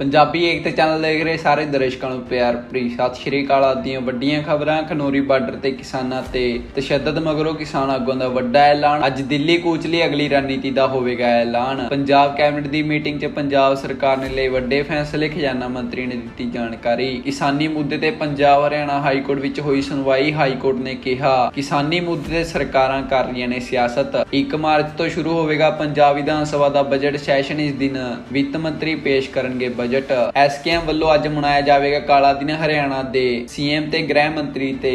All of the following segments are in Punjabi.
ਪੰਜਾਬੀ ਏਕਤਾ ਚੈਨਲ ਦੇਖ ਰਹੇ ਸਾਰੇ ਦਰਸ਼ਕਾਂ ਨੂੰ ਪਿਆਰ ਭਰੀ। ਸਤਿ ਸ਼੍ਰੀ ਅਕਾਲ ਆਦੀਆਂ ਵੱਡੀਆਂ ਖਬਰਾਂ, ਖਨੋਰੀ ਬਾਰਡਰ ਤੇ ਕਿਸਾਨਾਂ ਤੇ ਤਸ਼ੱਦਦ ਮਗਰੋਂ ਕਿਸਾਨ ਆਗੂਆਂ ਦਾ ਵੱਡਾ ਐਲਾਨ। ਅੱਜ ਦਿੱਲੀ ਕੂਚ ਲਈ ਅਗਲੀ ਰਣਨੀਤੀ ਦਾ ਹੋਵੇਗਾ ਐਲਾਨ। ਪੰਜਾਬ ਕੈਬਨਿਟ ਦੀ ਮੀਟਿੰਗ 'ਚ ਪੰਜਾਬ ਸਰਕਾਰ ਨੇ ਲਏ ਵੱਡੇ ਫੈਸਲੇ, ਖਜ਼ਾਨਾ ਮੰਤਰੀ ਨੇ ਦਿੱਤੀ ਜਾਣਕਾਰੀ। ਕਿਸਾਨੀ ਮੁੱਦੇ ਤੇ ਪੰਜਾਬ, ਹਰਿਆਣਾ ਹਾਈ ਕੋਰਟ ਵਿੱਚ ਹੋਈ ਸੁਣਵਾਈ, ਹਾਈ ਕੋਰਟ ਨੇ ਕਿਹਾ, ਕਿਸਾਨੀ ਮੁੱਦੇ ਤੇ ਸਰਕਾਰਾਂ ਕਰ ਰਹੀਆਂ ਨੇ ਸਿਆਸਤ। 1 ਮਾਰਚ ਤੋਂ ਸ਼ੁਰੂ ਹੋਵੇਗਾ ਪੰਜਾਬ ਵਿਧਾਨ ਸਭਾ ਦਾ ਬਜਟ ਸੈਸ਼ਨ। ਇਸ ਦਿਨ ਵਿੱਤ ਮੰਤਰੀ ਪੇਸ਼ ਕਰਨਗੇ ਬਜਟ ਐਸਕੇਐਮ ਵੱਲੋਂ ਅੱਜ ਮਨਾਇਆ ਜਾਵੇਗਾ ਕਾਲਾ ਦਿਨ ਹਰਿਆਣਾ ਦੇ ਸੀਐਮ ਤੇ ਗ੍ਰਹਿ ਮੰਤਰੀ ਤੇ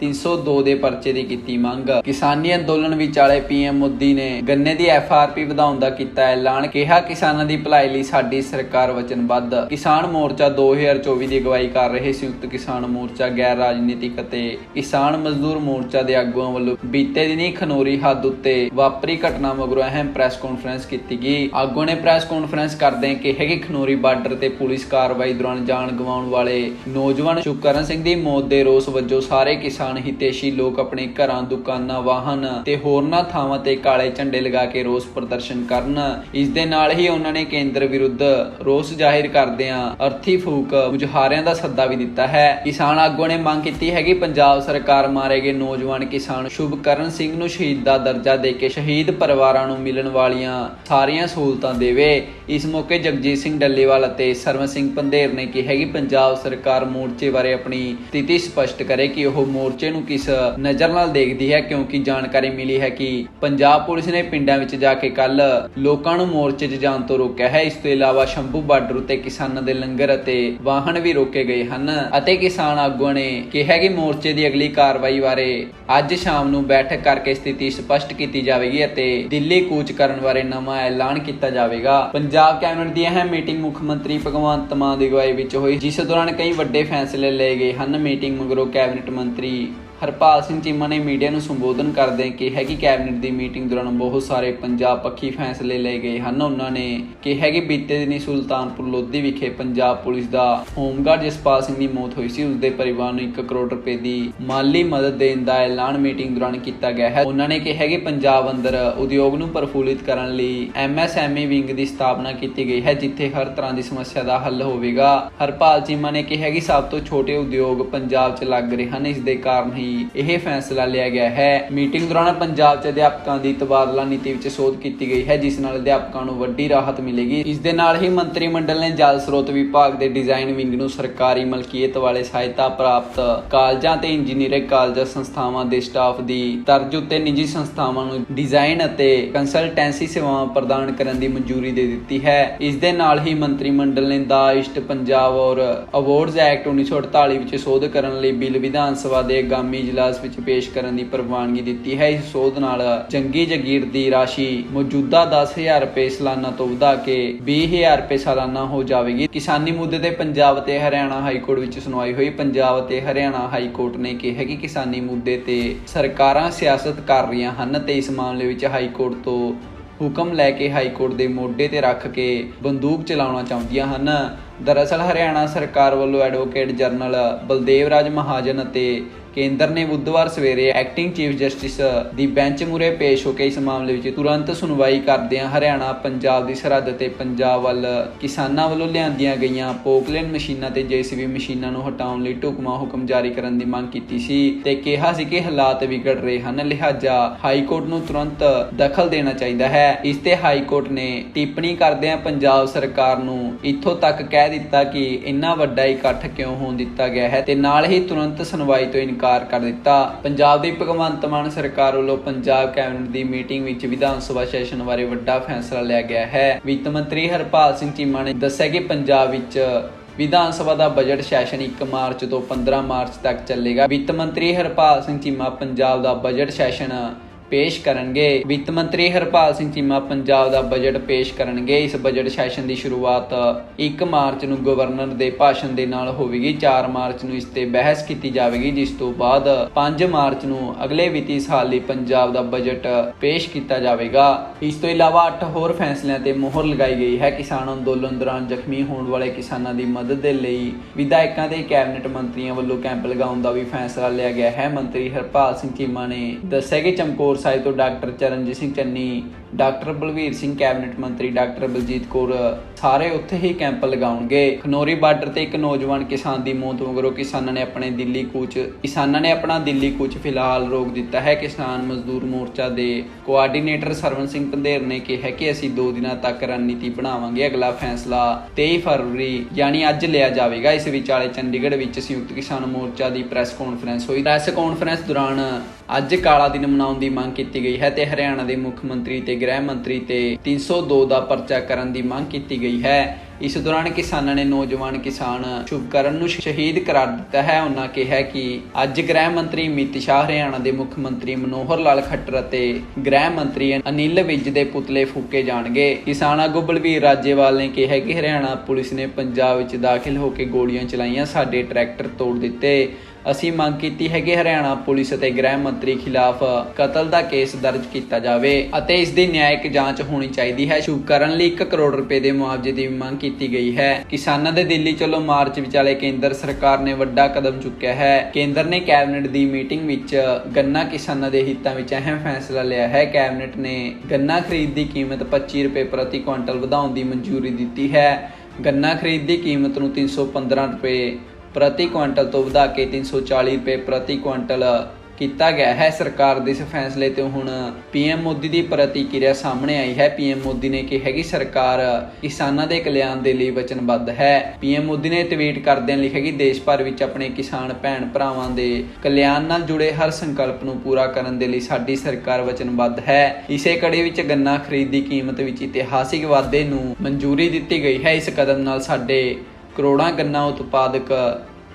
302 ਦੇ ਪਰਚੇ ਦੀ ਕੀਤੀ ਮੰਗ। ਕਿਸਾਨੀ ਅੰਦੋਲਨ ਵਿਚਾਲੇ ਪੀਐਮ ਮੋਦੀ ਨੇ ਗੰਨੇ ਦੀ ਐਫਆਰਪੀ ਵਧਾਉਣ ਦਾ ਕੀਤਾ ਐਲਾਨ, ਕਿਹਾ ਕਿਸਾਨਾਂ ਦੀ ਭਲਾਈ ਲਈ ਸਾਡੀ ਸਰਕਾਰ ਵਚਨਬੱਧ। ਕਿਸਾਨ ਮੋਰਚਾ 2024 ਦੀ ਅਗਵਾਈ ਕਰ ਰਹੇ ਸੰਯੁਕਤ ਕਿਸਾਨ ਮੋਰਚਾ, ਗੈਰ ਰਾਜਨੀਤਿਕ ਅਤੇ ਕਿਸਾਨ ਮਜ਼ਦੂਰ ਮੋਰਚਾ ਦੇ ਆਗੂਆਂ ਵੱਲੋਂ ਬੀਤੇ ਦਿਨੀ ਖਨੋਰੀ ਹੱਦ ਉੱਤੇ ਵਾਪਰੀ ਘਟਨਾ ਮਗਰੋਂ ਅਹਿਮ ਪ੍ਰੈਸ ਕਾਨਫਰੰਸ ਕੀਤੀ ਗਈ। ਆਗੂਆਂ ਨੇ ਪ੍ਰੈਸ ਕਾਨਫਰੰਸ ਕਰਦੇ ਕਿਹਾ ਕਿ ਖਨੋਰੀ ਬਾਰਡਰ ਤੇ ਪੁਲਿਸ ਕਾਰਵਾਈ ਦੌਰਾਨ ਜਾਨ ਗਵਾਉਣ ਵਾਲੇ ਨੌਜਵਾਨ ਸ਼ੁਕਰਨ ਸਿੰਘ ਦੀ ਮੌਤ ਦੇ ਰੋਸ ਵਜੋਂ ਸਾਰੇ ਕਿਸਾਨ ਹਿਤੇਸ਼ੀ ਲੋਕ ਆਪਣੇ ਘਰਾਂ, ਦੁਕਾਨਾਂ, ਵਾਹਨ ਤੇ ਹੋਰਨਾਂ ਥਾਵਾਂ ਤੇ ਕਾਲੇ ਝੰਡੇ ਲਗਾ ਕੇ ਰੋਸ ਪ੍ਰਦਰਸ਼ਨ ਕਰਨ। ਇਸ ਦੇ ਨਾਲ ਹੀ ਉਹਨਾਂ ਨੇ ਕੇਂਦਰ ਵਿਰੁੱਧ ਰੋਸ ਜ਼ਾਹਿਰ ਕਰਦਿਆਂ ਅਰਥੀ ਫੂਕ ਮੁਜ਼ਾਹਰਿਆਂ ਦਾ ਸੱਦਾ ਵੀ ਦਿੱਤਾ ਹੈ। ਕਿਸਾਨ ਆਗੂਆਂ ਨੇ ਮੰਗ ਕੀਤੀ ਹੈ ਕਿ ਪੰਜਾਬ ਸਰਕਾਰ ਮਾਰੇ ਗਏ ਨੌਜਵਾਨ ਕਿਸਾਨ ਸ਼ੁਭਕਰਨ ਸਿੰਘ ਨੂੰ ਸ਼ਹੀਦ ਦਾ ਦਰਜਾ ਦੇ ਕੇ ਸ਼ਹੀਦ ਪਰਿਵਾਰਾਂ ਨੂੰ ਮਿਲਣ ਵਾਲੀਆਂ ਸਾਰੀਆਂ ਸਹੂਲਤਾਂ ਦੇਵੇ। ਇਸ ਮੌਕੇ ਜਗਜੀਤ ਸਿੰਘ ਡੱਲੇਵਾਲ ਅਤੇ ਸਰਵਨ ਸਿੰਘ ਪੰਧੇਰ ਨੇ ਕਿਹਾ ਕਿ ਪੰਜਾਬ ਸਰਕਾਰ ਮੋਰਚੇ ਬਾਰੇ ਆਪਣੀ ਸਥਿਤੀ ਸਪਸ਼ਟ ਕਰੇ ਕਿ ਉਹ ਮੋਰਚੇ ਨੂੰ ਕਿਸ ਨਜ਼ਰ ਨਾਲ ਦੇਖਦੀ ਹੈ? ਕਿਉਂਕਿ ਜਾਣਕਾਰੀ ਮਿਲੀ ਹੈ ਕਿ ਪੰਜਾਬ ਪੁਲਿਸ ਨੇ ਪਿੰਡਾਂ ਵਿੱਚ ਜਾ ਕੇ ਕੱਲ ਲੋਕਾਂ ਨੂੰ ਮੋਰਚੇ 'ਚ ਜਾਣ ਤੋਂ ਰੋਕਿਆ ਹੈ। ਇਸ ਤੋਂ ਇਲਾਵਾ ਸ਼ੰਭੂ ਬਾਰਡਰ ਉੱਤੇ ਕਿਸਾਨਾਂ ਦੇ ਲੰਗਰ ਅਤੇ ਵਾਹਨ ਵੀ ਰੋਕੇ ਗਏ ਹਨ ਅਤੇ ਕਿਸਾਨ ਆਗੂਆਂ ਨੇ ਕਿਹਾ ਕਿ ਮੋਰਚੇ ਦੀ ਅਗਲੀ ਕਾਰਵਾਈ ਬਾਰੇ ਅੱਜ ਸ਼ਾਮ ਨੂੰ ਬੈਠਕ ਕਰਕੇ ਸਥਿਤੀ ਸਪਸ਼ਟ ਕੀਤੀ ਜਾਵੇਗੀ ਅਤੇ ਦਿੱਲੀ ਕੂਚ ਕਰਨ ਬਾਰੇ ਨਵਾਂ ਐਲਾਨ ਕੀਤਾ ਜਾਵੇਗਾ। ਪੰਜਾਬ ਕੈਬਨਿਟ ਦੀ ਅਹਿਮ ਮੀਟਿੰਗ ਮੁੱਖ ਮੰਤਰੀ ਭਗਵੰਤ ਮਾਨ ਦੀ ਅਗਵਾਈ ਵਿੱਚ ਹੋਈ, ਜਿਸ ਦੌਰਾਨ ਕਈ ਵੱਡੇ ਫੈਸਲੇ ਲਏ ਗਏ ਹਨ। ਮੀਟਿੰਗ ਮਗਰੋਂ ਕੈਬਨਿਟ ਮੰਤਰੀ ਹਰਪਾਲ ਸਿੰਘ ਚੀਮਾ ਨੇ ਮੀਡੀਆ ਨੂੰ ਸੰਬੋਧਨ ਕਰਦੇ ਕਿਹਾ ਕਿ ਕੈਬਨਿਟ ਦੀ ਮੀਟਿੰਗ ਦੌਰਾਨ ਬਹੁਤ ਸਾਰੇ ਪੰਜਾਬ ਪੱਖੀ ਫੈਸਲੇ ਲਏ ਗਏ ਹਨ। ਉਹਨਾਂ ਨੇ ਕਿਹਾ ਕਿ ਬੀਤੇ ਦਿਨੀ ਸੁਲਤਾਨਪੁਰ ਲੋਧੀ ਵਿਖੇ ਪੰਜਾਬ ਪੁਲਿਸ ਦਾ ਹੋਮਗਾਰਡ ਜਸਪਾਲ ਸਿੰਘ ਦੀ ਮੌਤ ਹੋਈ ਸੀ। ਉਸ ਦੇ ਪਰਿਵਾਰ ਨੂੰ 1 ਕਰੋੜ ਰੁਪਏ ਦੀ ਮਾਲੀ ਮਦਦ ਦੇਣ ਦਾ ਐਲਾਨ ਮੀਟਿੰਗ ਦੌਰਾਨ ਕੀਤਾ ਗਿਆ ਹੈ। ਉਹਨਾਂ ਨੇ ਕਿਹਾ ਕਿ ਪੰਜਾਬ ਅੰਦਰ ਉਦਯੋਗ ਨੂੰ ਪਰਫੁੱਲਿਤ ਕਰਨ ਲਈ ਐਮਐਸਐਮਈ ਵਿੰਗ ਦੀ ਸਥਾਪਨਾ ਕੀਤੀ ਗਈ ਹੈ, ਜਿੱਥੇ ਹਰ ਤਰ੍ਹਾਂ ਦੀ ਸਮੱਸਿਆ ਦਾ ਹੱਲ ਹੋਵੇਗਾ। ਹਰਪਾਲ ਚੀਮਾ ਨੇ ਕਿਹਾ ਕਿ ਸਭ ਤੋਂ ਛੋਟੇ ਉਦਯੋਗ ਪੰਜਾਬ 'ਚ ਲੱਗ ਰਹੇ ਹਨ। ਇਸ ਦੇ ਕਾਰਨ ਹੀ ਇਹ ਫੈਸਲਾ ਲਿਆ ਗਿਆ ਹੈ। ਮੀਟਿੰਗ ਦੌਰਾਨ ਪੰਜਾਬ 'ਚ ਅਧਿਆਪਕਾਂ ਦੀ ਤਬਾਦਲਾ ਨੀਤੀ ਵਿੱਚ ਸੋਧ ਕੀਤੀ ਗਈ ਹੈ, ਜਿਸ ਨਾਲ ਅਧਿਆਪਕਾਂ ਨੂੰ ਵੱਡੀ ਰਾਹਤ ਮਿਲੇਗੀ। ਇਸ ਦੇ ਨਾਲ ਹੀ ਮੰਤਰੀ ਮੰਡਲ ਨੇ ਜਲ ਸਰੋਤ ਵਿਭਾਗ ਦੇ ਡਿਜ਼ਾਈਨ ਵਿੰਗ ਨੂੰ ਸਰਕਾਰੀ ਮਲਕੀਅਤ ਵਾਲੇ ਸਹਾਇਤਾ ਪ੍ਰਾਪਤ ਕਾਲਜਾਂ ਤੇ ਇੰਜੀਨੀਅਰਿੰਗ ਕਾਲਜਾਂ ਸੰਸਥਾਵਾਂ ਦੇ ਸਟਾਫ ਦੀ ਤਰਜ਼ ਉੱਤੇ ਨਿੱਜੀ ਸੰਸਥਾਵਾਂ ਨੂੰ ਡਿਜ਼ਾਈਨ ਅਤੇ ਕੰਸਲਟੈਂਸੀ ਸੇਵਾਵਾਂ ਪ੍ਰਦਾਨ ਕਰਨ ਦੀ ਮਨਜ਼ੂਰੀ ਦੇ ਦਿੱਤੀ ਹੈ। ਇਸ ਦੇ ਨਾਲ ਹੀ ਮੰਤਰੀ ਮੰਡਲ ਨੇ ਦਾ ਇਸ਼ਟ ਪੰਜਾਬ ਔਰ ਅਵਾਰਡਸ ਐਕਟ 1948 ਵਿੱਚ ਸੋਧ ਕਰਨ ਲਈ ਬਿੱਲ ਵਿਧਾਨ ਸਭਾ ਦੇ ਆਗਾਮੀ ਇਜਲਾਸ ਵਿੱਚ ਪੇਸ਼ ਕਰਨ ਦੀ ਪ੍ਰਵਾਨਗੀ ਦਿੱਤੀ ਹੈ। ਇਸ ਸੋਧ ਨਾਲ ਜੰਗੀ ਜਗੀਰ ਦੀ ਰਾਸ਼ੀ ਮੌਜੂਦਾ 10000 ਰੁਪਏ ਸਾਲਾਨਾ ਤੋਂ ਵਧਾ ਕੇ 20000 ਰੁਪਏ ਸਾਲਾਨਾ ਹੋ ਜਾਵੇਗੀ। ਕਿਸਾਨੀ ਮੁੱਦੇ ਤੇ ਪੰਜਾਬ ਤੇ ਹਰਿਆਣਾ ਹਾਈ ਕੋਰਟ ਵਿੱਚ ਸੁਣਵਾਈ ਹੋਈ। ਪੰਜਾਬ ਤੇ ਹਰਿਆਣਾ ਹਾਈ ਕੋਰਟ ਨੇ ਕਿਹਾ ਕਿ ਕਿਸਾਨੀ ਮੁੱਦੇ ਤੇ ਸਰਕਾਰਾਂ ਸਿਆਸਤ ਕਰ ਰਹੀਆਂ ਹਨ ਤੇ ਇਸ ਮਾਮਲੇ ਵਿੱਚ ਹਾਈ ਕੋਰਟ ਤੋਂ ਹੁਕਮ ਲੈ ਕੇ ਹਾਈ ਕੋਰਟ ਦੇ ਮੋਢੇ ਤੇ ਰੱਖ ਕੇ ਬੰਦੂਕ ਚਲਾਉਣਾ ਚਾਹੁੰਦੀਆਂ ਹਨ। ਦਰਅਸਲ ਹਰਿਆਣਾ ਸਰਕਾਰ ਵੱਲੋਂ ਐਡਵੋਕੇਟ ਜਨਰਲ ਬਲਦੇਵ ਰਾਜ ਮਹਾਜਨ ਅਤੇ ਕੇਂਦਰ ਨੇ ਬੁੱਧਵਾਰ ਸਵੇਰੇ ਐਕਟਿੰਗ ਚੀਫ ਜਸਟਿਸ ਦੀ ਬੈਂਚ ਮੂਰੇ ਪੇਸ਼ ਹੋ ਕੇ ਇਸ ਮਾਮਲੇ ਵਿੱਚ ਤੁਰੰਤ ਸੁਣਵਾਈ ਕਰਦਿਆਂ ਹਰਿਆਣਾ, ਪੰਜਾਬ ਦੀ ਸਰਹੱਦ ਤੇ ਪੰਜਾਬ ਵੱਲ ਕਿਸਾਨਾਂ ਵੱਲੋਂ ਲਿਆਂਦੀਆਂ ਗਈਆਂ ਪੋਕਲੇਨ ਮਸ਼ੀਨਾਂ ਤੇ ਜੀਸੀਬੀ ਮਸ਼ੀਨਾਂ ਨੂੰ ਹਟਾਉਣ ਲਈ ਢੁਕਵਾਂ ਹੁਕਮ ਜਾਰੀ ਕਰਨ ਦੀ ਮੰਗ ਕੀਤੀ ਸੀ ਤੇ ਕਿਹਾ ਸੀ ਕਿ ਹਾਲਾਤ ਵਿਗੜ ਰਹੇ ਹਨ। ਲਿਹਾਜ਼ਾ ਹਾਈ ਕੋਰਟ ਨੂੰ ਤੁਰੰਤ ਦਖਲ ਦੇਣਾ ਚਾਹੀਦਾ ਹੈ। ਇਸ ਤੇ ਹਾਈ ਕੋਰਟ ਨੇ ਟਿੱਪਣੀ ਕਰਦਿਆਂ ਪੰਜਾਬ ਸਰਕਾਰ ਨੂੰ ਇੱਥੋਂ ਤੱਕ ਕਹਿ ਦਿੱਤਾ ਕਿ ਇੰਨਾ ਵੱਡਾ ਇਕੱਠ ਕਿਉਂ ਹੋਣ ਦਿੱਤਾ ਗਿਆ ਹੈ ਤੇ ਨਾਲ ਹੀ ਤੁਰੰਤ ਸੁਣਵਾਈ ਤੋਂ ਇਨਕਾਰ ਕਰ ਦਿੱਤਾ। ਪੰਜਾਬ ਦੀ ਭਗਵੰਤ ਮਾਨ ਸਰਕਾਰ ਵੱਲੋਂ ਪੰਜਾਬ ਕੈਬਨਿਟ ਦੀ ਮੀਟਿੰਗ ਵਿੱਚ ਵਿਧਾਨ ਸਭਾ ਸੈਸ਼ਨ ਬਾਰੇ ਵੱਡਾ ਫੈਸਲਾ ਲਿਆ ਗਿਆ ਹੈ। ਵਿੱਤ ਮੰਤਰੀ ਹਰਪਾਲ ਸਿੰਘ ਚੀਮਾ ਨੇ ਦੱਸਿਆ ਕਿ ਪੰਜਾਬ ਵਿੱਚ ਵਿਧਾਨ ਸਭਾ ਦਾ ਬਜਟ ਸੈਸ਼ਨ 1 ਮਾਰਚ ਤੋਂ 15 ਮਾਰਚ ਤੱਕ ਚੱਲੇਗਾ। ਵਿੱਤ ਮੰਤਰੀ ਹਰਪਾਲ ਸਿੰਘ ਚੀਮਾ, ਪੰਜਾਬ ਦਾ ਬਜਟ ਸੈਸ਼ਨ ਪੇਸ਼ ਕਰਨਗੇ। ਵਿੱਤ ਮੰਤਰੀ ਹਰਪਾਲ ਸਿੰਘ ਚੀਮਾ ਪੰਜਾਬ ਦਾ ਬਜਟ ਪੇਸ਼ ਕਰਨਗੇ। ਇਸ ਬਜਟ ਸੈਸ਼ਨ ਦੀ ਸ਼ੁਰੂਆਤ 1 ਮਾਰਚ ਨੂੰ ਗਵਰਨਰ ਦੇ ਭਾਸ਼ਣ ਦੇ ਨਾਲ ਹੋਵੇਗੀ। 4 ਮਾਰਚ ਨੂੰ ਇਸ ਤੇ ਬਹਿਸ ਕੀਤੀ ਜਾਵੇਗੀ, ਜਿਸ ਤੋਂ ਬਾਅਦ 5 ਮਾਰਚ ਨੂੰ ਅਗਲੇ ਵਿੱਤੀ ਸਾਲ ਲਈ ਪੰਜਾਬ ਦਾ ਬਜਟ ਪੇਸ਼ ਕੀਤਾ ਜਾਵੇਗਾ। ਇਸ ਤੋਂ ਇਲਾਵਾ 8 ਹੋਰ ਫੈਸਲਿਆਂ ਤੇ ਮੋਹਰ ਲਗਾਈ ਗਈ ਹੈ। ਕਿਸਾਨ ਅੰਦੋਲਨ ਦੌਰਾਨ ਜ਼ਖਮੀ ਹੋਣ ਵਾਲੇ ਕਿਸਾਨਾਂ ਦੀ ਮਦਦ ਦੇ ਲਈ ਵਿਧਾਇਕਾਂ ਤੇ ਕੈਬਨਿਟ ਮੰਤਰੀਆਂ ਵੱਲੋਂ ਕੈਂਪ ਲਗਾਉਣ ਦਾ ਵੀ ਫੈਸਲਾ ਲਿਆ ਗਿਆ ਹੈ। ਮੰਤਰੀ ਹਰਪਾਲ ਸਿੰਘ ਚੀਮਾ ਨੇ ਦੱਸਿਆ ਕਿ ਚਮਕੌਰ ਸਾਹਿਬ ਤੋਂ doctor Charanjit Singh Channi doctor Balvir Singh, cabinet ਮੰਤਰੀ ਡਾਕਟਰ ਬਲਜੀਤ ਕੌਰ, ਸਾਰੇ ਉੱਥੇ ਹੀ ਕੈਂਪ ਲਗਾਉਣਗੇ। ਖਨੋਰੀ ਬਾਰਡਰ ਤੇ ਇੱਕ ਨੌਜਵਾਨ ਕਿਸਾਨ ਦੀ ਮੌਤ ਮਗਰੋਂ ਕਿਸਾਨਾਂ ਨੇ ਆਪਣੇ ਦਿੱਲੀ ਕੂਚ, ਕਿਸਾਨਾਂ ਨੇ ਆਪਣਾ ਦਿੱਲੀ ਕੂਚ ਫਿਲਹਾਲ ਰੋਕ ਦਿੱਤਾ ਹੈ। ਕਿਸਾਨ ਮਜ਼ਦੂਰ ਮੋਰਚਾ ਦੇ ਕੋਆਰਡੀਨੇਟਰ ਸਰਵਨ ਸਿੰਘ ਪੰਧੇਰ ਨੇ ਕਿਹਾ ਕਿ ਅਸੀਂ 2 ਦਿਨਾਂ ਤੱਕ ਰਣਨੀਤੀ ਬਣਾਵਾਂਗੇ। ਅਗਲਾ ਫੈਸਲਾ 23 ਫਰਵਰੀ, ਯਾਨੀ ਅੱਜ ਲਿਆ ਜਾਵੇਗਾ। ਇਸ ਵਿਚਾਲੇ ਚੰਡੀਗੜ੍ਹ ਵਿੱਚ ਸੰਯੁਕਤ ਕਿਸਾਨ ਮੋਰਚਾ ਦੀ ਪ੍ਰੈਸ ਕਾਨਫਰੰਸ ਹੋਈ। ਪ੍ਰੈਸ ਕਾਨਫਰੰਸ ਦੌਰਾਨ ਅੱਜ ਕਾਲਾ ਦਿਨ ਮਨਾਉਣ ਦੀ ਮੰਗ ਕੀਤੀ ਗਈ ਹੈ ਤੇ ਹਰਿਆਣਾ ਦੇ ਮੁੱਖ ਮੰਤਰੀ ਤੇ ਗ੍ਰਹਿ ਮੰਤਰੀ ਤੇ 302 ਦਾ ਪਰਚਾ ਕਰਨ ਦੀ ਮੰਗ ਕੀਤੀ ਗਈ ਹੈ। ਇਸ ਦੌਰਾਨ ਕਿਸਾਨਾਂ ਨੇ ਨੌਜਵਾਨ ਕਿਸਾਨ ਸ਼ੁਭਕਰਨ ਨੂੰ ਸ਼ਹੀਦ ਕਰਾਰ ਦਿੱਤਾ ਹੈ। ਉਹਨਾਂ ਕਿਹਾ ਕਿ ਅੱਜ ਗ੍ਰਹਿ ਮੰਤਰੀ ਅਮਿਤ ਸ਼ਾਹ ਹਰਿਆਣਾ ਦੇ ਮੁੱਖ ਮੰਤਰੀ ਮਨੋਹਰ ਲਾਲ ਖੱਟਰ ਅਤੇ ਗ੍ਰਹਿ ਮੰਤਰੀ ਅਨਿਲ ਵਿਜ ਦੇ ਪੁਤਲੇ ਫੂਕੇ ਜਾਣਗੇ। ਕਿਸਾਨ ਆਗੂ ਬਲਵੀਰ ਰਾਜੇਵਾਲ ਨੇ ਕਿਹਾ ਕਿ ਹਰਿਆਣਾ ਪੁਲਿਸ ਨੇ ਪੰਜਾਬ ਵਿੱਚ ਦਾਖਲ ਹੋ ਕੇ ਗੋਲੀਆਂ ਚਲਾਈਆਂ। ਸਾਡੇ ਟਰੈਕਟਰ ਤੋੜ ਦਿੱਤੇ। ਅਸੀਂ ਮੰਗ ਕੀਤੀ ਹੈ ਕਿ ਹਰਿਆਣਾ ਪੁਲਿਸ ਅਤੇ ਗ੍ਰਹਿ ਮੰਤਰੀ ਖਿਲਾਫ ਕਤਲ ਦਾ ਕੇਸ ਦਰਜ ਕੀਤਾ ਜਾਵੇ ਅਤੇ ਇਸ ਦੀ ਨਿਆਇਕ ਜਾਂਚ ਹੋਣੀ ਚਾਹੀਦੀ ਹੈ। ਸ਼ੁਭ ਕਰਨ ਲਈ 1 ਕਰੋੜ ਰੁਪਏ ਦੇ ਮੁਆਵਜ਼ੇ ਦੀ ਵੀ ਮੰਗ ਕੀਤੀ ਗਈ ਹੈ। ਕਿਸਾਨਾਂ ਦੇ ਦਿੱਲੀ ਚਲੋ ਮਾਰਚ ਵਿਚਾਲੇ ਕੇਂਦਰ ਸਰਕਾਰ ਨੇ ਵੱਡਾ ਕਦਮ ਚੁੱਕਿਆ ਹੈ। ਕੇਂਦਰ ਨੇ ਕੈਬਨਿਟ ਦੀ ਮੀਟਿੰਗ ਵਿੱਚ ਗੰਨਾ ਕਿਸਾਨਾਂ ਦੇ ਹਿੱਤਾਂ ਵਿੱਚ ਅਹਿਮ ਫੈਸਲਾ ਲਿਆ ਹੈ। ਕੈਬਨਿਟ ਨੇ ਗੰਨਾ ਖਰੀਦ ਦੀ ਕੀਮਤ 25 ਰੁਪਏ ਪ੍ਰਤੀ ਕੁਇੰਟਲ ਵਧਾਉਣ ਦੀ ਮਨਜ਼ੂਰੀ ਦਿੱਤੀ ਹੈ। ਗੰਨਾ ਖਰੀਦ ਦੀ ਕੀਮਤ ਨੂੰ 315 ਰੁਪਏ ਪ੍ਰਤੀ ਕੁਇੰਟਲ ਤੋਂ ਵਧਾ ਕੇ 340 ਰੁਪਏ ਪ੍ਰਤੀ ਕੁਇੰਟਲ ਕੀਤਾ ਗਿਆ ਹੈ। ਸਰਕਾਰ ਦੇ ਇਸ ਫੈਸਲੇ ਤੇ ਹੁਣ ਪੀਐਮ ਮੋਦੀ ਦੀ ਪ੍ਰਤੀਕਿਰਿਆ ਸਾਹਮਣੇ ਆਈ ਹੈ। ਪੀਐਮ ਮੋਦੀ ਨੇ ਕਿਹਾ ਕਿ ਸਰਕਾਰ ਕਿਸਾਨਾਂ ਦੇ ਕਲਿਆਣ ਦੇ ਲਈ ਵਚਨਬੱਧ ਹੈ। ਪੀਐਮ ਮੋਦੀ ਨੇ ਟਵੀਟ ਕਰਦਿਆਂ ਲਿਖਿਆ ਕਿ ਦੇਸ਼ ਭਰ ਵਿੱਚ ਆਪਣੇ ਕਿਸਾਨ ਭੈਣ ਭਰਾਵਾਂ ਦੇ ਕਲਿਆਣ ਨਾਲ ਜੁੜੇ ਹਰ ਸੰਕਲਪ ਨੂੰ ਪੂਰਾ ਕਰਨ ਦੇ ਲਈ ਸਾਡੀ ਸਰਕਾਰ ਵਚਨਬੱਧ ਹੈ। ਇਸੇ ਕੜੀ ਵਿੱਚ ਗੰਨਾ ਖਰੀਦ ਦੀ ਕੀਮਤ ਵਿੱਚ ਇਤਿਹਾਸਿਕ ਵਾਧੇ ਨੂੰ ਮਨਜ਼ੂਰੀ ਦਿੱਤੀ ਗਈ ਹੈ। ਇਸ ਕਦਮ ਨਾਲ ਸਾਡੇ ਕਰੋੜਾਂ ਗੰਨਾ ਉਤਪਾਦਕ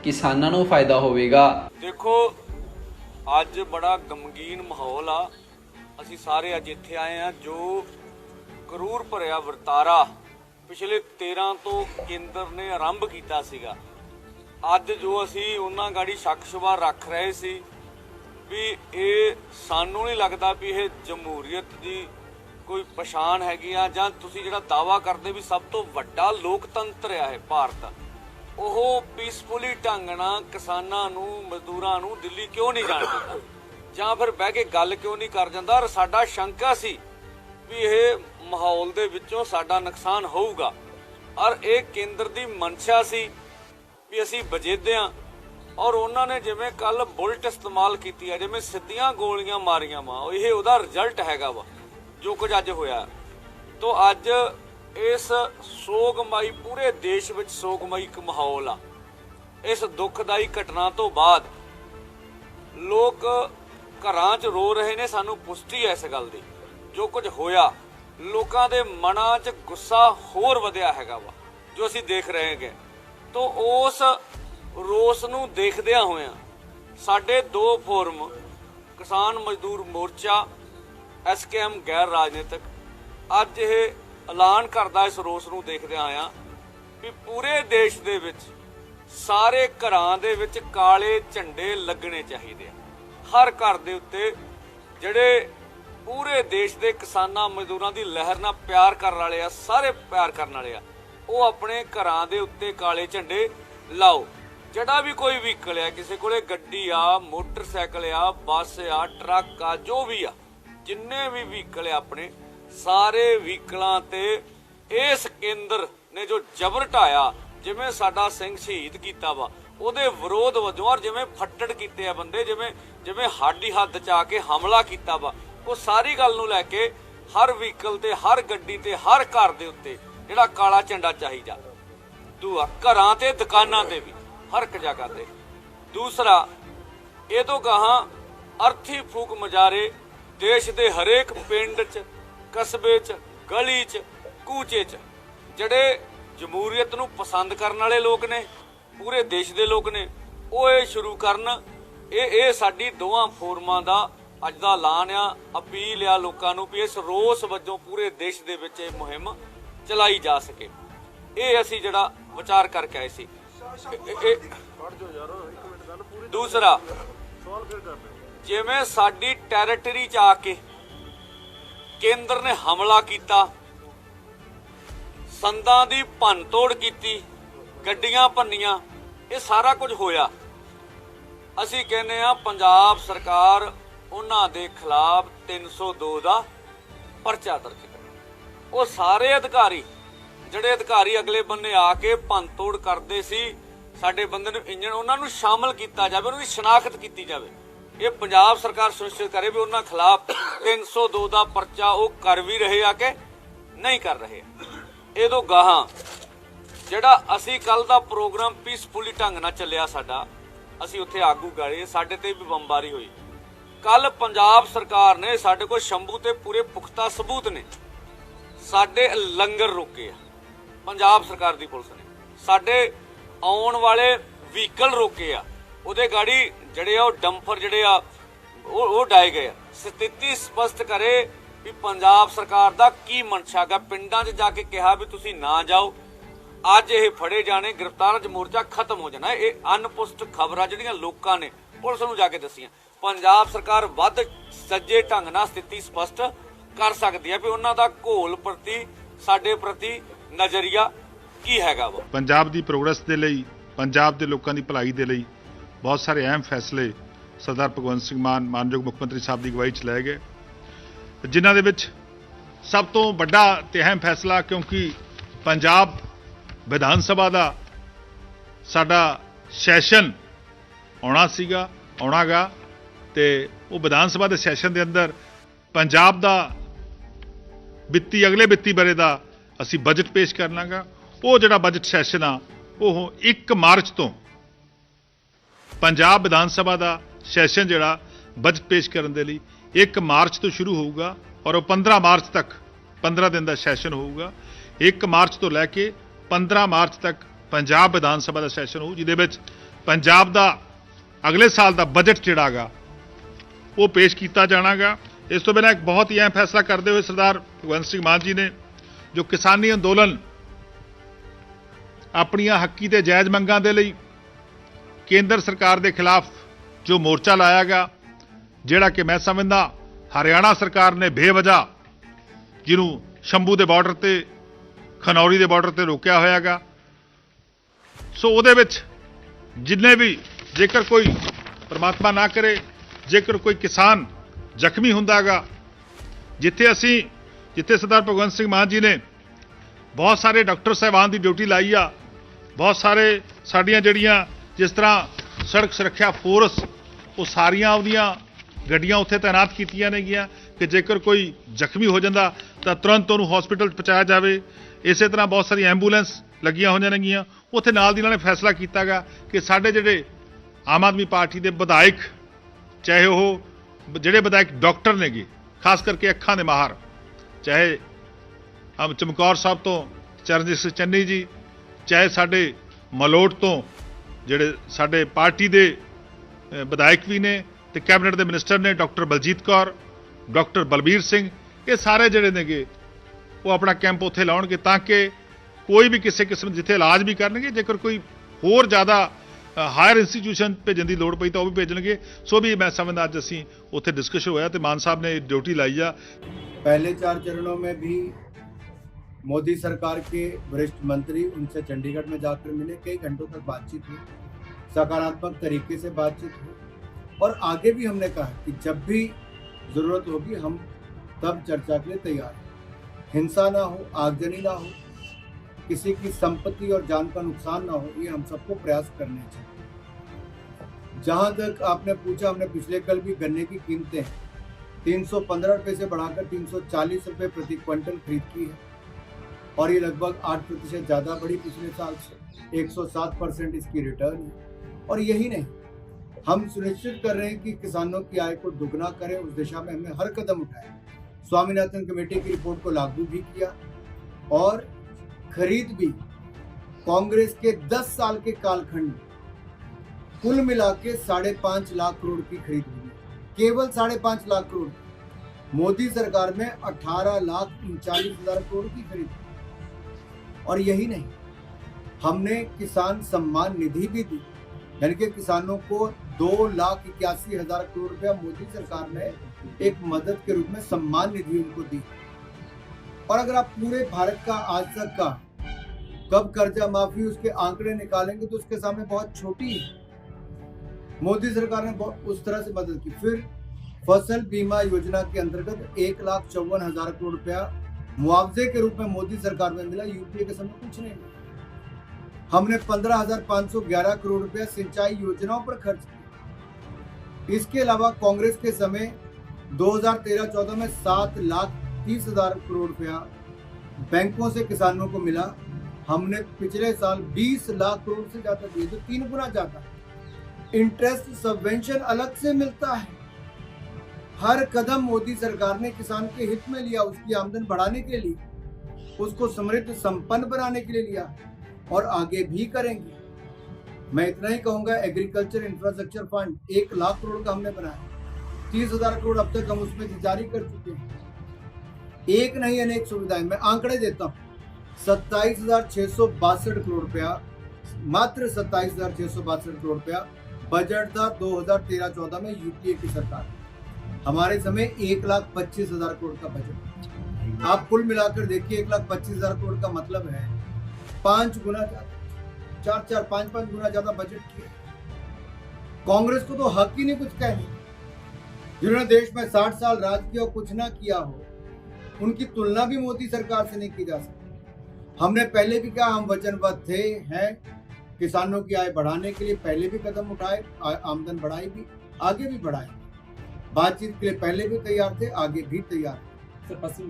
ਕਿਸਾਨਾਂ ਨੂੰ ਫਾਇਦਾ ਹੋਵੇਗਾ। ਦੇਖੋ, ਅੱਜ ਬੜਾ ਗਮਗੀਨ ਮਾਹੌਲ ਆ। ਅਸੀਂ ਸਾਰੇ ਅੱਜ ਇੱਥੇ ਆਏ ਆ ਜੋ ਕਰੂਰ ਭਰਿਆ ਵਰਤਾਰਾ ਪਿਛਲੇ 13 ਤੋਂ ਕੇਂਦਰ ਨੇ ਆਰੰਭ ਕੀਤਾ ਸੀਗਾ। ਅੱਜ ਜੋ ਅਸੀਂ ਉਹਨਾਂ ਗਾੜੀ ਸ਼ੱਕ ਸ਼ੁਬਾ ਰੱਖ ਰਹੇ ਸੀ ਵੀ ਇਹ ਸਾਨੂੰ ਨਹੀਂ ਲੱਗਦਾ ਵੀ ਇਹ ਜਮਹੂਰੀਅਤ ਦੀ ਕੋਈ ਪਛਾਣ ਹੈਗੀ ਆ ਜਾਂ ਤੁਸੀਂ ਜਿਹੜਾ ਦਾਵਾ ਕਰਦੇ ਵੀ ਸਭ ਤੋਂ ਵੱਡਾ ਲੋਕਤੰਤਰ ਆ ਇਹ ਭਾਰਤ, ਉਹ ਪੀਸਫੁਲੀ ਢੰਗ ਨਾਲ ਕਿਸਾਨਾਂ ਨੂੰ, ਮਜ਼ਦੂਰਾਂ ਨੂੰ ਦਿੱਲੀ ਕਿਉਂ ਨਹੀਂ ਜਾਣ ਦਿੰਦਾ? ਜਾਂ ਫਿਰ ਬਹਿ ਕੇ ਗੱਲ ਕਿਉਂ ਨਹੀਂ ਕਰ ਜਾਂਦਾ? ਔਰ ਸਾਡਾ ਸ਼ੰਕਾ ਸੀ ਵੀ ਇਹ ਮਾਹੌਲ ਦੇ ਵਿੱਚੋਂ ਸਾਡਾ ਨੁਕਸਾਨ ਹੋਊਗਾ। ਔਰ ਇਹ ਕੇਂਦਰ ਦੀ ਮਨਸ਼ਾ ਸੀ ਵੀ ਅਸੀਂ ਬਜੇਦਿਆਂ ਔਰ ਉਹਨਾਂ ਨੇ ਜਿਵੇਂ ਕੱਲ ਬੁਲਟ ਇਸਤੇਮਾਲ ਕੀਤੀ ਆ, ਜਿਵੇਂ ਸਿੱਧੀਆਂ ਗੋਲੀਆਂ ਮਾਰੀਆਂ ਵਾ ਇਹ ਉਹਦਾ ਰਿਜ਼ਲਟ ਹੈਗਾ ਵਾ। ਜੋ ਕੁਝ ਅੱਜ ਹੋਇਆ। ਤੋਂ ਅੱਜ ਇਸ ਸੋਗਮਈ, ਪੂਰੇ ਦੇਸ਼ ਵਿੱਚ ਸੋਗਮਈ ਇੱਕ ਮਾਹੌਲ ਆ। ਇਸ ਦੁੱਖਦਾਈ ਘਟਨਾ ਤੋਂ ਬਾਅਦ ਲੋਕ ਘਰਾਂ 'ਚ ਰੋ ਰਹੇ ਨੇ, ਸਾਨੂੰ ਪੁਸ਼ਟੀ ਹੈ ਇਸ ਗੱਲ ਦੀ। ਜੋ ਕੁਝ ਹੋਇਆ, ਲੋਕਾਂ ਦੇ ਮਨਾਂ 'ਚ ਗੁੱਸਾ ਹੋਰ ਵਧਿਆ ਹੈਗਾ ਵਾ, ਜੋ ਅਸੀਂ ਦੇਖ ਰਹੇ ਹੈਗੇ। ਤੋਂ ਉਸ ਰੋਸ ਨੂੰ ਦੇਖਦਿਆਂ ਹੋਇਆਂ ਸਾਡੇ ਦੋ ਫੋਰਮ, ਕਿਸਾਨ ਮਜ਼ਦੂਰ ਮੋਰਚਾ ਐਸਕੇਐਮ ਗੈਰ ਰਾਜਨੀਤਿਕ। ਅੱਜ ਇਹ ਐਲਾਨ ਕਰਦਾ ਇਸ ਰੋਸ ਨੂੰ ਦੇਖਦੇ ਆਇਆ ਵੀ ਪੂਰੇ ਦੇਸ਼ ਦੇ ਵਿੱਚ ਸਾਰੇ ਘਰਾਂ ਦੇ ਵਿੱਚ ਕਾਲੇ ਝੰਡੇ ਲੱਗਣੇ ਚਾਹੀਦੇ ਆ। ਹਰ ਘਰ ਦੇ ਉੱਤੇ ਜਿਹੜੇ ਪੂਰੇ ਦੇਸ਼ ਦੇ ਕਿਸਾਨਾਂ ਮਜ਼ਦੂਰਾਂ ਦੀ ਲਹਿਰ ਨਾਲ ਪਿਆਰ ਕਰਨ ਵਾਲੇ ਆ, ਸਾਰੇ ਪਿਆਰ ਕਰਨ ਵਾਲੇ ਆ, ਉਹ ਆਪਣੇ ਘਰਾਂ ਦੇ ਉੱਤੇ ਕਾਲੇ ਝੰਡੇ ਲਾਓ। ਜਿਹੜਾ ਵੀ ਕੋਈ ਵਹੀਕਲ ਆ, ਕਿਸੇ ਕੋਲੇ ਗੱਡੀ ਆ, ਮੋਟਰਸਾਈਕਲ ਆ, ਬੱਸ ਆ, ਟਰੱਕ ਆ, ਜੋ ਵੀ ਆ ਜਿੰਨੇ ਵੀ ਵਹੀਕਲ ਆ ਆਪਣੇ, ਸਾਰੇ ਵਹੀਕਲਾਂ ਤੇ ਇਸ ਕੇਂਦਰ ਨੇ ਜੋ ਜਬਰ ਢਾਇਆ, ਜਿਵੇਂ ਸਾਡਾ ਸਿੰਘ ਸ਼ਹੀਦ ਕੀਤਾ ਵਾ, ਉਹਦੇ ਵਿਰੋਧ ਵਜੋਂ ਔਰ ਜਿਵੇਂ ਫੱਟੜ ਕੀਤੇ ਆ ਬੰਦੇ, ਜਿਵੇਂ ਜਿਵੇਂ ਹਾਡੀ ਹੱਦ ਚ ਆ ਕੇ ਹਮਲਾ ਕੀਤਾ ਵਾ, ਉਹ ਸਾਰੀ ਗੱਲ ਨੂੰ ਲੈ ਕੇ ਹਰ ਵਹੀਕਲ ਤੇ, ਹਰ ਗੱਡੀ ਤੇ, ਹਰ ਘਰ ਦੇ ਉੱਤੇ ਜਿਹੜਾ ਕਾਲਾ ਝੰਡਾ ਚਾਹੀਦਾ। ਦੂਆ, ਘਰਾਂ ਤੇ, ਦੁਕਾਨਾਂ ਤੇ ਵੀ, ਹਰ ਇੱਕ ਜਗ੍ਹਾ ਤੇ। ਦੂਸਰਾ, ਇਹ ਤੋਂ ਗਾਹਾਂ ਅਰਥੀ ਫੂਕ ਮਜਾਰੇ ਦੇਸ਼ ਦੇ ਹਰੇਕ ਪਿੰਡ 'ਚ ਕਸਬੇ 'ਚ ਗਲੀ 'ਚ ਕੂਚੇ 'ਚ ਜਿਹੜੇ ਜਮਹੂਰੀਅਤ ਨੂੰ ਪਸੰਦ ਕਰਨ ਵਾਲੇ ਲੋਕ ਨੇ ਪੂਰੇ ਦੇਸ਼ ਦੇ ਲੋਕ ਨੇ ਉਹ ਇਹ ਸ਼ੁਰੂ ਕਰਨ ਇਹ ਇਹ ਸਾਡੀ ਦੋਵਾਂ ਫੋਰਮਾਂ ਦਾ ਅੱਜ ਦਾ ਐਲਾਨ ਆ ਅਪੀਲ ਆ ਲੋਕਾਂ ਨੂੰ ਵੀ ਇਸ ਰੋਸ ਵਜੋਂ ਪੂਰੇ ਦੇਸ਼ ਦੇ ਵਿੱਚ ਇਹ ਮੁਹਿੰਮ ਚਲਾਈ ਜਾ ਸਕੇ। ਇਹ ਅਸੀਂ ਜਿਹੜਾ ਵਿਚਾਰ ਕਰਕੇ ਆਏ ਸੀ। ਇਹ- ਇਹ- ਦੂਸਰਾ। ਜਿਵੇਂ ਸਾਡੀ ਟੈਰੀਟਰੀ ਚ ਆ ਕੇ ਕੇਂਦਰ ਨੇ ਹਮਲਾ ਕੀਤਾ, ਸੰਦਾਂ ਦੀ ਭੰਨਤੋੜ ਕੀਤੀ, ਗੱਡੀਆਂ ਭੰਨੀਆਂ, ਇਹ ਸਾਰਾ ਕੁਝ ਹੋਇਆ। ਅਸੀਂ ਕਹਿੰਦੇ ਆ ਪੰਜਾਬ ਸਰਕਾਰ ਉਹਨਾਂ ਦੇ ਖਿਲਾਫ 302 ਦਾ ਪਰਚਾ ਦਰਜ ਕਰੋ। ਉਹ ਸਾਰੇ ਅਧਿਕਾਰੀ, ਜਿਹੜੇ ਅਧਿਕਾਰੀ ਅਗਲੇ ਬੰਨੇ ਆ ਕੇ ਭੰਨਤੋੜ ਕਰਦੇ ਸੀ, ਸਾਡੇ ਬੰਦੇ ਨੂੰ ਇੰਜਣ ਉਹਨਾਂ ਨੂੰ ਸ਼ਾਮਲ ਕੀਤਾ ਜਾਵੇ, ਉਹਨਾਂ ਦੀ ਸ਼ਨਾਖਤ ਕੀਤੀ ਜਾਵੇ। ਇਹ ਪੰਜਾਬ ਸਰਕਾਰ ਸੁਨਿਸ਼ਚਿਤ ਕਰੇ ਵੀ ਉਹਨਾਂ ਖਿਲਾਫ 302 ਦਾ ਪਰਚਾ ਉਹ ਕਰ ਵੀ ਰਹੇ ਆ ਕਿ ਨਹੀਂ ਕਰ ਰਹੇ ਇਹ ਤੋਂ ਗਾਹਾਂ ਜਿਹੜਾ ਅਸੀਂ ਕੱਲ ਦਾ ਪ੍ਰੋਗਰਾਮ ਪੀਸਫੁਲੀ ਢੰਗ ਨਾਲ ਚੱਲਿਆ ਸਾਡਾ, ਅਸੀਂ ਉੱਥੇ ਆਗੂ ਗਾੜੇ ਸਾਡੇ ਤੇ ਵੀ ਬੰਬਾਰੀ ਹੋਈ। ਕੱਲ ਪੰਜਾਬ ਸਰਕਾਰ ਨੇ ਸਾਡੇ ਕੋਲ ਸ਼ੰਭੂ ਤੇ ਪੂਰੇ ਪੁਖਤਾ ਸਬੂਤ ਨੇ। ਸਾਡੇ ਲੰਗਰ ਰੋਕੇ ਆ। ਪੰਜਾਬ ਸਰਕਾਰ ਦੀ ਪੁਲਿਸ ਨੇ। ਸਾਡੇ ਆਉਣ ਵਾਲੇ ਵਹੀਕਲ ਰੋਕੇ ਆ। ਉਹਦੇ ਗਾੜੀ ਜਿਹੜੇ ਆ ਉਹ ਡੰਪਰ ਜਿਹੜੇ ਆ, ਉਹ ਉਹ ਡਾਏ ਗਏ ਆ। ਸਥਿਤੀ ਸਪਸ਼ਟ ਕਰੇ ਵੀ ਪੰਜਾਬ ਸਰਕਾਰ ਦਾ ਕੀ ਮਨਸ਼ਾ ਪਿੰਡਾਂ 'ਚ ਜਾ ਕੇ ਕਿਹਾ ਵੀ ਤੁਸੀਂ ਨਾ ਜਾਓ। ਅੱਜ ਇਹ ਫੜੇ ਜਾਣੇ, ਗ੍ਰਿਫਤਾਰਾਂ 'ਚ ਮੋਰਚਾ ਖਤਮ ਹੋ ਜਾਣਾ। ਇਹ ਅਨਪੁਸ਼ਟ ਖਬਰਾਂ ਜਿਹੜੀਆਂ ਲੋਕਾਂ ਨੇ, ਪੁਲਿਸ ਨੂੰ ਜਾ ਕੇ ਦੱਸੀਆਂ। ਪੰਜਾਬ ਸਰਕਾਰ ਵੱਧ ਸੱਜੇ ਢੰਗ ਨਾਲ ਸਥਿਤੀ ਸਪਸ਼ਟ ਕਰ ਸਕਦੀ ਹੈ ਵੀ ਉਹਨਾਂ ਦਾ ਘੋਲ ਪ੍ਰਤੀ, ਸਾਡੇ ਪ੍ਰਤੀ ਨਜ਼ਰੀਆ ਕੀ ਹੈਗਾ ਵਾ। ਪੰਜਾਬ ਦੀ ਪ੍ਰੋਗਰੈਸ ਦੇ ਲਈ, ਪੰਜਾਬ ਦੇ ਲੋਕਾਂ ਦੀ ਭਲਾਈ ਦੇ ਲਈ ਬਹੁਤ ਸਾਰੇ ਅਹਿਮ ਫੈਸਲੇ ਸਰਦਾਰ ਭਗਵੰਤ ਸਿੰਘ ਮਾਨ, ਮਾਨਯੋਗ ਮੁੱਖ ਮੰਤਰੀ ਸਾਹਿਬ ਦੀ ਅਗਵਾਈ 'ਚ ਲਏ ਗਏ। ਜਿਨ੍ਹਾਂ ਦੇ ਵਿੱਚ ਸਭ ਤੋਂ ਵੱਡਾ ਤੇ ਅਹਿਮ ਫੈਸਲਾ ਕਿਉਂਕਿ ਪੰਜਾਬ ਵਿਧਾਨ ਸਭਾ ਦਾ ਸਾਡਾ ਸੈਸ਼ਨ ਆਉਣਾ ਸੀਗਾ, ਆਉਣਾਗਾ ਤੇ ਉਹ ਵਿਧਾਨ ਸਭਾ ਦੇ ਸੈਸ਼ਨ ਦੇ ਅੰਦਰ ਪੰਜਾਬ ਦਾ ਵਿੱਤੀ, ਅਗਲੇ ਵਿੱਤੀ ਬਰੇ ਦਾ ਅਸੀਂ ਬਜਟ ਪੇਸ਼ ਕਰਨਾਗਾ। ਉਹ ਜਿਹੜਾ ਬਜਟ ਸੈਸ਼ਨ ਆ, ਉਹ 1 ਮਾਰਚ ਤੋਂ ਪੰਜਾਬ ਵਿਧਾਨ ਸਭਾ ਦਾ ਸੈਸ਼ਨ ਜਿਹੜਾ ਬਜਟ ਪੇਸ਼ ਕਰਨ ਦੇ ਲਈ 1 ਮਾਰਚ ਤੋਂ ਸ਼ੁਰੂ ਹੋਊਗਾ ਔਰ ਉਹ 15 ਮਾਰਚ ਤੱਕ 15 ਦਿਨ ਦਾ ਸੈਸ਼ਨ ਹੋਊਗਾ। 1 ਮਾਰਚ ਤੋਂ ਲੈ ਕੇ 15 ਮਾਰਚ ਤੱਕ ਪੰਜਾਬ ਵਿਧਾਨ ਸਭਾ ਦਾ ਸੈਸ਼ਨ ਹੋਊ, ਜਿਹਦੇ ਵਿੱਚ ਪੰਜਾਬ ਦਾ ਅਗਲੇ ਸਾਲ ਦਾ ਬਜਟ ਜਿਹੜਾਗਾ ਉਹ ਪੇਸ਼ ਕੀਤਾ ਜਾਣਾਗਾ। ਇਸ ਤੋਂ ਬਿਨਾਂ ਇੱਕ ਬਹੁਤ ਹੀ ਅਹਿਮ ਫੈਸਲਾ ਕਰਦੇ ਹੋਏ ਸਰਦਾਰ ਭਗਵੰਤ ਸਿੰਘ ਮਾਨ ਜੀ ਨੇ, ਜੋ ਕਿਸਾਨੀ ਅੰਦੋਲਨ ਆਪਣੀਆਂ ਹੱਕੀ ਤੇ ਜਾਇਜ਼ ਮੰਗਾਂ ਦੇ ਲਈ ਕੇਂਦਰ ਸਰਕਾਰ ਦੇ ਖਿਲਾਫ ਜੋ ਮੋਰਚਾ ਲਾਇਆ ਲਾਇਆਗਾ ਜਿਹੜਾ ਕਿ ਮੈਂ ਸਮਝਦਾ ਹਰਿਆਣਾ ਸਰਕਾਰ ਨੇ ਬੇਵਜ੍ਹਾ ਜਿਹਨੂੰ ਸ਼ੰਭੂ ਦੇ ਬਾਰਡਰ ਤੇ, ਖਨੌਰੀ ਦੇ ਬਾਰਡਰ ਤੇ ਰੋਕਿਆ ਹੋਇਆਗਾ ਸੋ ਉਹਦੇ ਵਿੱਚ ਜਿੰਨੇ ਵੀ ਜੇਕਰ ਕੋਈ ਪਰਮਾਤਮਾ ਨਾ ਕਰੇ, ਜੇਕਰ ਕੋਈ ਕਿਸਾਨ ਜ਼ਖਮੀ ਹੁੰਦਾਗਾ ਜਿੱਥੇ ਅਸੀਂ, ਜਿੱਥੇ ਸਰਦਾਰ ਭਗਵੰਤ ਸਿੰਘ ਮਾਨ ਜੀ ਨੇ ਬਹੁਤ ਸਾਰੇ ਡਾਕਟਰ ਸਾਹਿਬਾਨ ਦੀ ਡਿਊਟੀ ਲਾਈ ਆ, ਬਹੁਤ ਸਾਰੇ ਸਾਡੀਆਂ ਜਿਹੜੀਆਂ ਜਿਸ ਤਰ੍ਹਾਂ ਸੜਕ ਸੁਰੱਖਿਆ ਫੋਰਸ, ਉਹ ਸਾਰੀਆਂ ਉਹਦੀਆਂ ਗੱਡੀਆਂ ਉੱਥੇ ਤਾਇਨਾਤ ਕੀਤੀਆਂ ਨੇਗੀਆਂ ਕਿ ਜੇਕਰ ਕੋਈ ਜ਼ਖਮੀ ਹੋ ਜਾਂਦਾ ਤਾਂ ਤੁਰੰਤ ਉਹਨੂੰ ਹਸਪੀਟਲ ਪਹੁੰਚਾਇਆ ਜਾਵੇ। ਇਸੇ ਤਰ੍ਹਾਂ ਬਹੁਤ ਸਾਰੀ ਐਂਬੂਲੈਂਸ ਲੱਗੀਆਂ ਹੋਈਆਂ ਨੇਗੀਆਂ ਉੱਥੇ ਨਾਲ ਦੀ ਨਾਲ ਇਹ ਫੈਸਲਾ ਕੀਤਾਗਾ ਕਿ ਸਾਡੇ ਜਿਹੜੇ ਆਮ ਆਦਮੀ ਪਾਰਟੀ ਦੇ ਵਿਧਾਇਕ, ਚਾਹੇ ਉਹ ਜਿਹੜੇ ਵਿਧਾਇਕ ਡਾਕਟਰ ਨੇਗੇ ਖਾਸ ਕਰਕੇ ਅੱਖਾਂ ਦੇ ਮਾਹਰ, ਚਾਹੇ ਹਮ ਚਮਕੌਰ ਸਾਹਿਬ ਤੋਂ ਚਰਨਜੀਤ ਸਿੰਘ ਚੰਨੀ ਜੀ, ਚਾਹੇ ਸਾਡੇ ਮਲੋਟ ਤੋਂ ਜਿਹੜੇ ਸਾਡੇ ਪਾਰਟੀ ਦੇ ਵਿਧਾਇਕ ਵੀ ਨੇ ਤੇ ਕੈਬਨਿਟ ਦੇ ਮਿਨਿਸਟਰ ਨੇ, ਡਾਕਟਰ ਬਲਜੀਤ ਕੌਰ, ਡਾਕਟਰ ਬਲਬੀਰ ਸਿੰਘ, ਇਹ ਸਾਰੇ ਜਿਹੜੇ ਨੇਗੇ, ਉਹ ਆਪਣਾ ਕੈਂਪ ਉੱਥੇ ਲਾਉਣਗੇ ਤਾਂ ਕਿ ਕੋਈ ਵੀ ਕਿਸੇ ਕਿਸਮ ਜਿੱਥੇ ਇਲਾਜ ਵੀ ਕਰਨਗੇ, ਜੇਕਰ ਕੋਈ ਹੋਰ ਜ਼ਿਆਦਾ ਹਾਇਰ ਇੰਸਟੀਟਿਊਸ਼ਨ ਭੇਜਣ ਦੀ ਲੋੜ ਪਈ ਤਾਂ ਉਹ ਵੀ ਭੇਜਣਗੇ। ਸੋ ਵੀ ਮੈਂ ਸਮਝਦਾ ਅੱਜ ਅਸੀਂ ਉੱਥੇ ਡਿਸਕਸ਼ਨ ਹੋਇਆ ਤੇ ਮਾਨ ਸਾਹਿਬ ਨੇ ਡਿਊਟੀ ਲਾਈ ਆ। ਪਹਿਲੇ ਚਾਰ ਚਰਣੋਂ ਮੇ ਵੀ मोदी सरकार के वरिष्ठ मंत्री उनसे चंडीगढ़ में जाकर मिले, कई घंटों तक बातचीत हुई, सकारात्मक तरीके से बातचीत हुई। और आगे भी हमने कहा कि जब भी ज़रूरत होगी, हम तब चर्चा के लिए तैयार हैं। हिंसा ना हो, आगजनी ना हो, किसी की संपत्ति और जान का नुकसान ना हो, ये हम सबको प्रयास करने चाहिए। जहाँ तक आपने पूछा, हमने पिछले कल भी गन्ने की कीमतें तीन सौ पंद्रह रुपये से बढ़ाकर तीन सौ चालीस रुपये प्रति क्विंटल खरीद की है। और ये लगभग आठ प्रतिशत ज़्यादा बढ़ी पिछले साल से, एक सौ सात परसेंट इसकी रिटर्न है। और यही नहीं, हम सुनिश्चित कर रहे हैं कि किसानों की आय को दुगना करें, उस दिशा में हमने हर कदम उठाया स्वामीनाथन कमेटी की रिपोर्ट को लागू भी किया और खरीद भी। कांग्रेस के 10 साल के कालखंड में कुल मिला के साढ़े पाँच लाख करोड़ की खरीद हुई केवल साढ़े पाँच लाख करोड़। मोदी सरकार में अठारह लाख उनचालीस हज़ार करोड़ की खरीद। और यही नहीं, हमने किसान सम्मान निधि भी दी। यानी कि किसानों को दो लाख इक्यासी हज़ार करोड़ रुपया मोदी सरकार ने एक मदद के रूप में सम्मान निधि उनको दी। और अगर आप पूरे भारत का आज तक का कब कर्जा माफ़ी उसके आंकड़े निकालेंगे तो उसके सामने बहुत छोटी है। मोदी सरकार ने बहुत उस तरह से मदद की। फिर फ़सल बीमा योजना के अंतर्गत एक लाख चौवन हज़ार करोड़ रुपया मुआवजे के रूप में मोदी सरकार में मिला, यूपीए के समय कुछ नहीं। मिला हमने पंद्रह हज़ार पाँच सौ ग्यारह करोड़ रुपया सिंचाई योजनाओं पर खर्च किया। इसके अलावा कांग्रेस के समय 2013-14 में सात लाख तीस हज़ार करोड़ रुपया बैंकों से किसानों को मिला। हमने पिछले साल 20 लाख करोड़ से ज़्यादा दिए, जो तीन गुना ज़्यादा। इंटरेस्ट सबवेंशन अलग से मिलता है। हर कदम मोदी सरकार ने किसान के हित में लिया, उसकी आमदन बढ़ाने के लिए, उसको समृद्ध, संपन्न बनाने के लिए लिया और आगे भी करेंगे। मैं इतना ही कहूँगा, एग्रीकल्चर इंफ्रास्ट्रक्चर फंड एक लाख करोड़ का हमने बनाया तीस हज़ार करोड़ अब तक हम उसमें जारी कर चुके हैं। एक नहीं, अनेक सुविधाएँ। मैं आंकड़े देता हूँ। सत्ताईस हज़ार छह सौ बासठ करोड़ रुपया, मात्र सत्ताईस हज़ार छह सौ बासठ करोड़ रुपया, बजट था 2013-14 में यूपीए की सरकार। हमारे समय एक लाख पच्चीस हज़ार करोड़ का बजट। आप कुल मिलाकर देखिए, एक लाख पच्चीस हज़ार करोड़ का मतलब है पाँच गुना चार चार, पाँच पाँच गुना ज़्यादा बजट किया कांग्रेस को तो हक ही नहीं कुछ कहने जिन्होंने देश में साठ साल राज किया और कुछ ना किया हो, उनकी तुलना भी मोदी सरकार से नहीं की जा सकती। हमने पहले भी कहा, हम वचनबद्ध थे, हैं। किसानों की आय बढ़ाने के लिए पहले भी कदम उठाए आमदन बढ़ाई भी, आगे भी बढ़ाए बातचीत के लिए पहले भी तैयार थे आगे भी तैयार हैं। सर पश्चिम